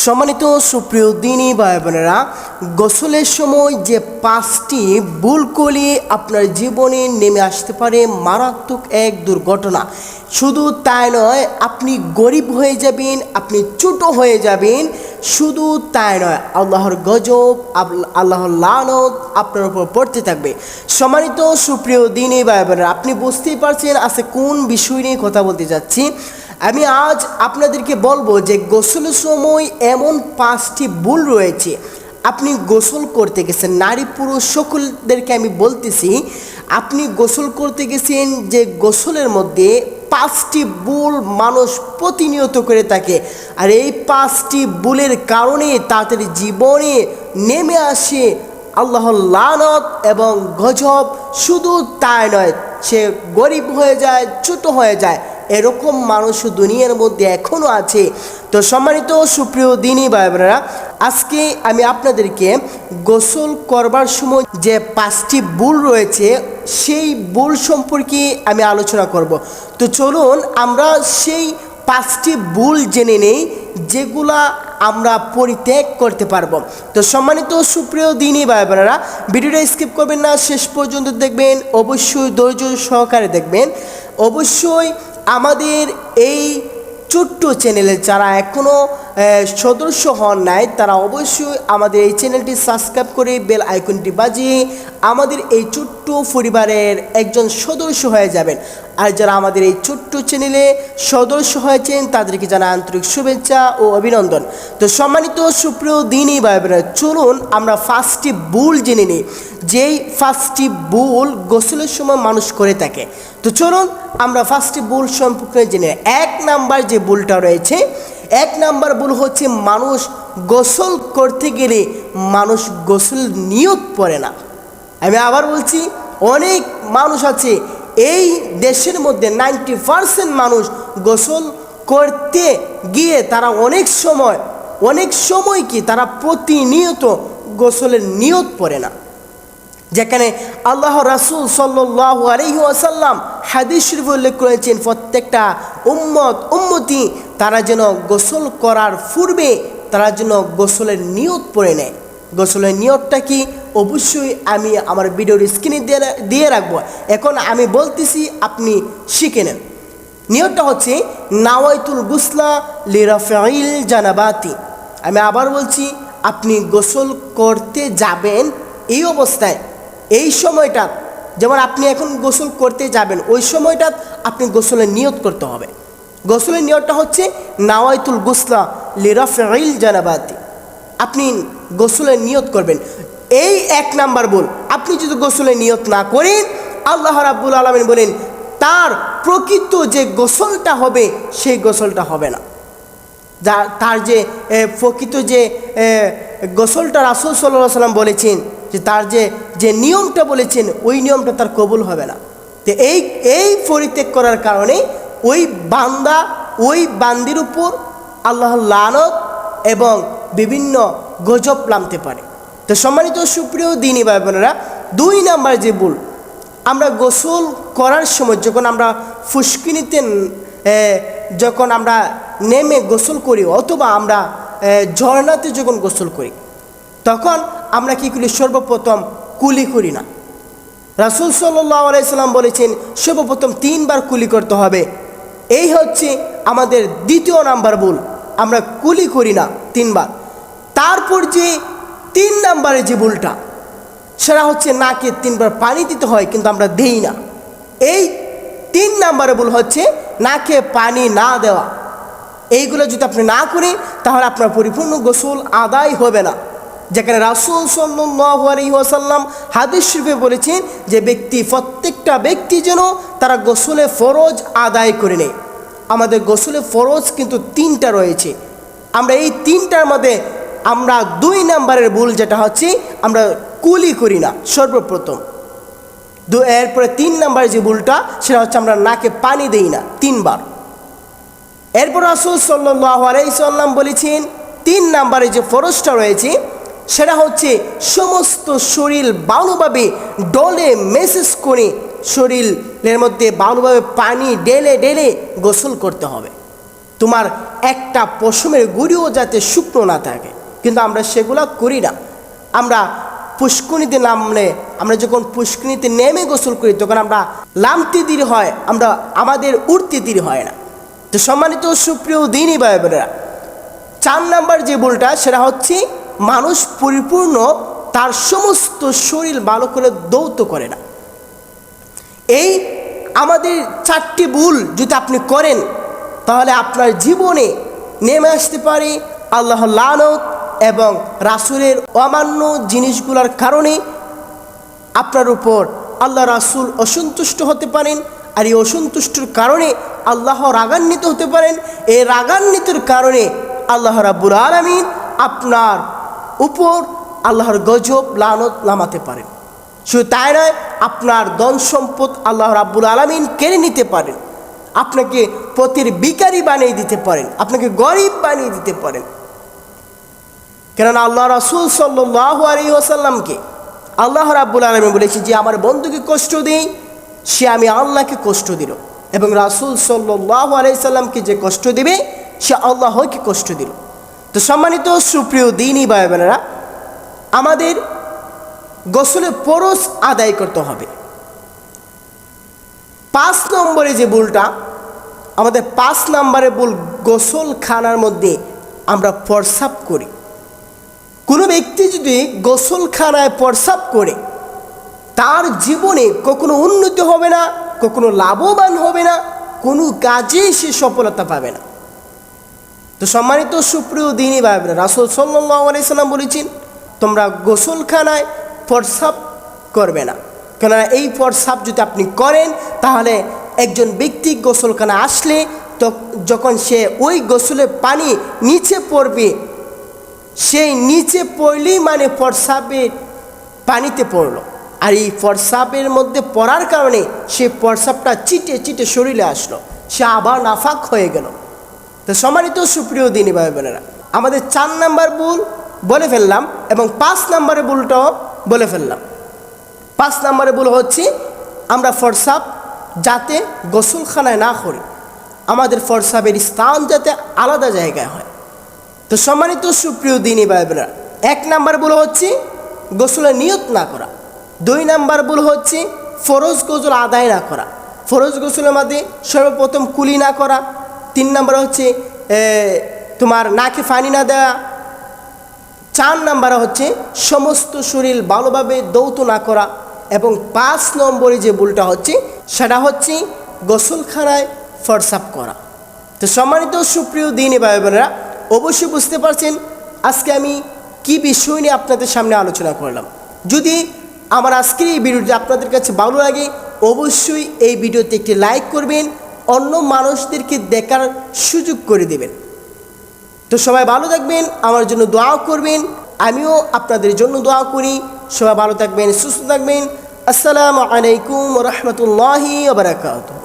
সম্মানিত সুপ্রিয় দিনী ভাই বোনেরা, গোসলের সময় যে পাঁচটি ভুল আপনার জীবনে নেমে আসতে পারে, মারাত্মক এক দুর্ঘটনা। শুধু তাই নয়, আপনি গরিব হয়ে যাবেন, আপনি ছোট হয়ে যাবেন, শুধু তাই নয়, আল্লাহর গজব আল্লাহর লানত আপনার উপর পড়তে থাকবে। সম্মানিত সুপ্রিয় দিনী ভাই বোনেরা, আপনি বুঝতেই পারছেন আজকে কোন বিষয় নিয়ে কথা বলতে যাচ্ছি। আমি আজ আপনাদেরকে বলব যে গোসলের সময় এমন পাঁচটি ভুল রয়েছে। আপনি গোসল করতে গেছেন। নারী পুরুষ সকলদেরকে আমি বলতেছি, আপনি গোসল করতে গেছেন যে গোসলের মধ্যে পাঁচটি ভুল মানুষ প্রতিনিয়ত করে থাকে। আর এই পাঁচটি ভুলের কারণে তাদের জীবনে নেমে আসে আল্লাহর লানত এবং গজব। শুধু তাই নয়, সে গরিব হয়ে যায়, ছোট হয়ে যায়। এরকম মানুষ দুনিয়ার মধ্যে এখনও আছে। তো সম্মানিত সুপ্রিয় দিনী ভাই বোনেরা আজকে আমি আপনাদেরকে গোসল করবার সময় যে পাঁচটি ভুল রয়েছে, সেই ভুল সম্পর্কে আমি আলোচনা করব। তো চলুন, আমরা সেই পাঁচটি ভুল জেনে নেই, যেগুলা আমরা পরিত্যাগ করতে পারব। তো সম্মানিত সুপ্রিয় দিনই ভাই বোনেরা ভিডিওটা স্কিপ করবেন না, শেষ পর্যন্ত দেখবেন, অবশ্যই ধৈর্য সহকারে দেখবেন। অবশ্যই আমাদের এই ছোট্ট চ্যানেলে যারা এখনও সদস্য হন নাই, তারা অবশ্যই আমাদের এই চ্যানেলটি সাবস্ক্রাইব করে বেল আইকনটি বাজিয়ে আমাদের এই ছোট্ট পরিবারের একজন সদস্য হয়ে যাবেন। আর যারা আমাদের এই ছোট্ট চ্যানেলে সদস্য হয়েছেন, তাদেরকে জানা আন্তরিক শুভেচ্ছা ও অভিনন্দন। তো সম্মানিত সুপ্রিয় দিনই ভাই চলুন আমরা ফার্স্টটি ভুল জেনে নিই। যেই ফার্স্টটি ভুল গোসলের সময় মানুষ করে থাকে। তো চলুন আমরা ফার্স্টটি ভুল সম্পর্কে জেনে। এক নাম্বার যে ভুলটা রয়েছে, এক নাম্বার ভুল হচ্ছে মানুষ গোসল করতে গেলে মানুষ গোসল নিয়ত পড়ে না। আমি আবার বলছি, অনেক মানুষ আছে এই দেশের মধ্যে নাইনটি পারসেন্ট মানুষ গোসল করতে গিয়ে তারা অনেক সময় অনেক সময় কি তারা প্রতিনিয়ত গোসলের নিয়ত পড়ে না। যেখানে আল্লাহ রাসুল সাল্লাহ আলহি আসাল্লাম হাদিস শরীফ উল্লেখ করেছেন, প্রত্যেকটা উম্মত, উম্মতি তারা যেন গোসল করার পূর্বে তারা যেন গোসলের নিয়ত পড়ে নেয়। গোসলের নিয়তটা কি? অবশ্যই আমি আমার ভিডিওর স্ক্রিনে দিয়ে দিয়ে রাখব। এখন আমি বলতেছি, আপনি শিখে নেন। নিয়তটা হচ্ছে, নাওয়াইতুল গুসলা লিরাফাইল জানাবাতি। আমি আবার বলছি, আপনি গোসল করতে যাবেন এই অবস্থায়। এই সময়টা যেমন আপনি এখন গোসল করতে যাবেন, ওই সময়টা আপনি গোসলের নিয়ত করতে হবে। গোসলের নিয়তটা হচ্ছে, নাওয়াইতুল গুসলা লিরাফাইল জানাবাতি। আপনি গোসলের নিয়ত করবেন। এই এক নাম্বার বল আপনি যদি গোসলের নিয়ত না করেন, আল্লাহ রাব্বুল আলমিন বলেন, তার প্রকৃত যে গোসলটা হবে, সেই গোসলটা হবে না। যা, তার যে প্রকৃত যে গোসলটা রাসুল সাল্লাহ সাল্লাম বলেছেন, যে তার যে যে নিয়মটা বলেছেন, ওই নিয়মটা তার কবুল হবে না। তো এই এই পরিত্যাগ করার কারণে ওই বান্দা, ওই বান্দির উপর আল্লাহ লানত এবং বিভিন্ন গজব নামতে পারে। তো সম্মানিত সুপ্রিয় দিনী ভাই বোনেরা দুই নাম্বার যে ভুল, আমরা গোসল করার সময় যখন আমরা ফুসকিনিতে যখন আমরা নেমে গোসল করি অথবা আমরা ঝর্ণাতে যখন গোসল করি, তখন আমরা কি করি? সর্বপ্রথম কুলি করি না। রাসুল সাল্লাহ আলাইসাল্লাম বলেছেন, সর্বপ্রথম তিনবার কুলি করতে হবে। এই হচ্ছে আমাদের দ্বিতীয় নাম্বার ভুল, আমরা কুলি করি না তিনবার। তারপর যে তিন নাম্বারে যে ভুলটা, সেটা হচ্ছে নাকে তিনবার পানি দিতে হয় কিন্তু আমরা দেই না। এই তিন নাম্বারে ভুল হচ্ছে নাকে পানি না দেওয়া। এইগুলো যদি আপনি না করেন, তাহলে আপনার পরিপূর্ণ গোসল আদায় হবে না। যেখানে রাসুল সাল্লাম হাদিস শরীফে বলেছেন যে ব্যক্তি, প্রত্যেকটা ব্যক্তি যেন তারা গোসলে ফরজ আদায় করে নেয়। আমাদের গোসলে ফরজ কিন্তু তিনটা রয়েছে। আমরা এই তিনটার মধ্যে আমরা দুই নাম্বারের ভুল যেটা হচ্ছে, আমরা কুলি করি না, সর্বপ্রথম। দু, এরপরে তিন নাম্বার যে ভুলটা, সেটা হচ্ছে আমরা নাকে পানি দেই না, তিনবার। এরপর রাসুল সাল্লাহ বলেছেন, তিন নাম্বারে যে ফরজটা রয়েছে, সেটা হচ্ছে সমস্ত শরীর ভালোভাবে ডলে মেসেজ করে শরীরের মধ্যে ভালোভাবে পানি ডেলে ডেলে গোসল করতে হবে। তোমার একটা পশমের গুড়িও যাতে শুকনো না থাকে। কিন্তু আমরা সেগুলা করি না। আমরা পুষ্করিণীতে নামলে, আমরা যখন পুষ্করিণীতে নেমে গোসল করি, তখন আমরা লামতে দেরি হয়, আমরা আমাদের উঠতে দেরি হয় না। তো সম্মানিত সুপ্রিয় দিনই ভাই বোনেরা, চার নাম্বার যে ভুলটা, সেটা হচ্ছে মানুষ পরিপূর্ণ তার সমস্ত শরীর ভালো করে দৌত করে না। এই আমাদের চারটি ভুল যদি আপনি করেন, তাহলে আপনার জীবনে নেমে আসতে পারে আল্লাহ লানত এবং রাসুলের অমান্য জিনিসগুলোর কারণে আপনার উপর আল্লাহ রাসুল অসন্তুষ্ট হতে পারেন। আর এই অসন্তুষ্টর কারণে আল্লাহ রাগান্বিত হতে পারেন। এই রাগান্বিতর কারণে আল্লাহ রাব্বুল আলমিন আপনার উপর আল্লাহর গজব, লানত নামাতে পারেন। শুধু তাই নয়, আপনার ধন সম্পদ আল্লাহ রাব্বুল আলমিন কেড়ে নিতে পারেন। আপনাকে পথের বিকারি বানিয়ে দিতে পারেন। আপনাকে গরিব বানিয়ে দিতে পারেন। কেননা আল্লাহ রাসুল সাল্লাহ আলী ওসাল্লামকে আল্লাহ রাব্বুল আলমী বলেছি যে, আমার বন্ধুকে কষ্ট দিই, সে আমি আল্লাহকে কষ্ট দিল এবং রাসুল সাল্লাহ আলাই সাল্লামকে যে কষ্ট দিবে, সে আল্লাহকে কষ্ট দিল। তো সম্মানিত, সুপ্রিয় দিনই ভাই বোনেরা আমাদের গোসলে পরশ আদায় করতে হবে। পাঁচ নম্বরে যে ভুলটা, আমাদের পাঁচ নম্বরে ভুল গোসল খানার মধ্যে আমরা প্রসাব করি। কোনো ব্যক্তি যদি গোসলখানায় প্রসাব করে, তার জীবনে কখনো উন্নতি হবে না, কখনো লাভবান হবে না, কোনো কাজেই সে সফলতা পাবে না। তো সম্মানিত সুপ্রিয় দিনই ভাবনা রাসুল সাল্লাম বলেছেন, তোমরা গোসলখানায় প্রসাব করবে না। কেননা এই প্রসাব যদি আপনি করেন, তাহলে একজন ব্যক্তি গোসলখানা আসলে যখন সে ওই গোসলের পানি নিচে পড়বে সেই নিচে পড়লেই মানে প্রসাবের পানিতে পড়ল। আর এই প্রসাবের মধ্যে পড়ার কারণে সে প্রসাবটা চিটে চিটে শরীরে আসলো। সে আবার নাফাক হয়ে গেল। তো সম্মানিত সুপ্রিয় দিনী ভাই বোনেরা আমাদের চার নাম্বার ভুল বলে ফেললাম এবং পাঁচ নাম্বারের ভুলটাও বলে ফেললাম। পাঁচ নাম্বারে ভুল হচ্ছে, আমরা ফরসাব যাতে গোসলখানায় না করি। আমাদের ফরসাবের স্থান যাতে আলাদা জায়গায় হয়। তো সম্মানিত সুপ্রিয় দিনী ভাই বোনেরা এক নাম্বার ভুল হচ্ছে গোসলের নিয়ত না করা। দুই নাম্বার ভুল হচ্ছে ফরজ গোসল আদায় না করা। ফরজ গোসলের মধ্যে সর্বপ্রথম কুলি না করা। তিন নাম্বার হচ্ছে তোমার নাকে ফানি না দেওয়া। চার নাম্বার হচ্ছে সমস্ত শরীর ভালোভাবে দৌত না করা। এবং পাঁচ নম্বরে যে ভুলটা হচ্ছে, সেটা হচ্ছে গোসলখানায় ফরসাপ করা। তো সম্মানিত সুপ্রিয় দিনী ভাই বোনেরা অবশ্যই বুঝতে পারছেন আজকে আমি কি বিষয় নিয়ে আপনাদের সামনে আলোচনা করলাম। যদি আমার আজকের এই ভিডিওটি আপনাদের কাছে ভালো লাগে, অবশ্যই এই ভিডিওতে একটি লাইক করবেন, অন্য মানুষদেরকে দেখার সুযোগ করে দেবেন। তো সবাই ভালো থাকবেন, আমার জন্য দোয়াও করবেন, আমিও আপনাদের জন্য দোয়া করি। সবাই ভালো থাকবেন, সুস্থ থাকবেন। আসসালামু আলাইকুম রহমতুল্লাহি বারাকাতুহ।